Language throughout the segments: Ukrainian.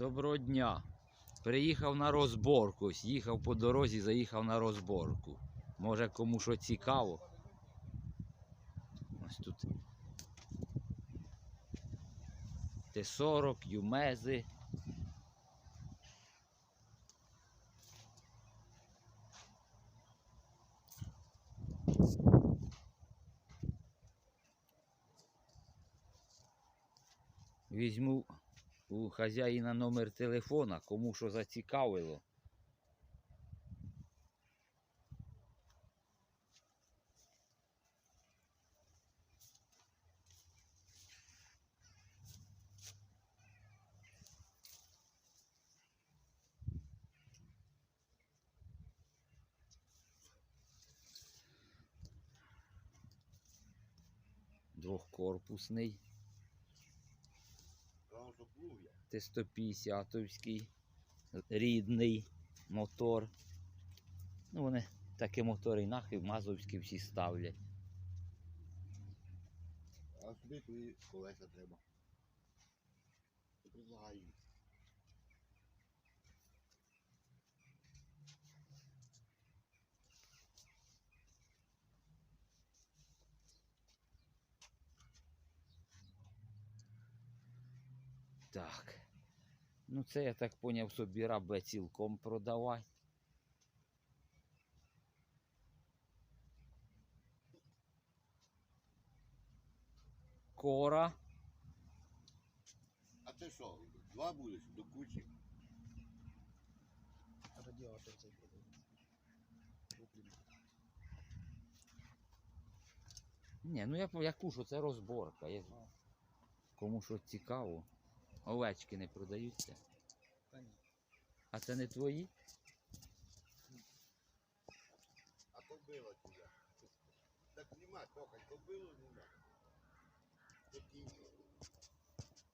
Доброго дня. Приїхав на розборку. Їхав по дорозі, заїхав на розборку. Може кому що цікаво. Ось тут. Т-40, юмези. Візьму у хазяїна номер телефона, кому що зацікавило. Двохкорпусний. Т-150 рідний мотор. Ну, вони такі мотори і нахи мазовські всі ставлять. А твої колеса треба. Предлагаю. Так. Ну, це я так поняв, собі рабе цілком продавати. Кора. А ти що, два будеш до кучі? Радіатор цей. Ні, ну я, я кушу, це розборка. Я... Кому що цікаво. Овечки не продаються. Та ні. А це не твої? А кобила туди. Так нема, токай, кобилу нема.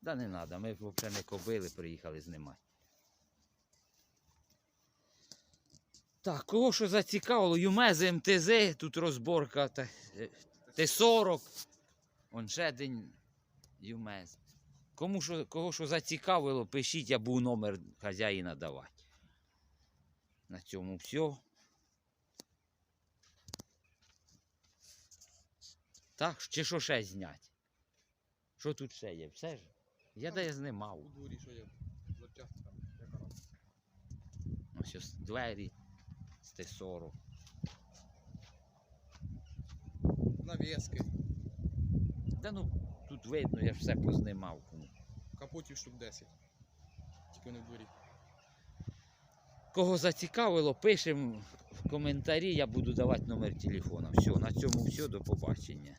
Да не треба, ми взагалі не кобили, приїхали знімати. Так, кого що зацікавило, Юмези МТЗ, тут розборка е, Т-40. Он ще один Юмез. Кому що, кого що зацікавило, пишіть, я буду номер хазяїна давати. На цьому все. Так, чи що ще зняти? Що тут ще є? Все ж? Я де я знімав. У дворі, що є запчасти там, яка. Ось ось двері з Т-40. Навіски, Та ну тут видно, я ж все познімав. Капотів штук 10. Тільки не в дворі. Кого зацікавило, пишемо в коментарі, я буду давати номер телефона. Все, на цьому все, до побачення.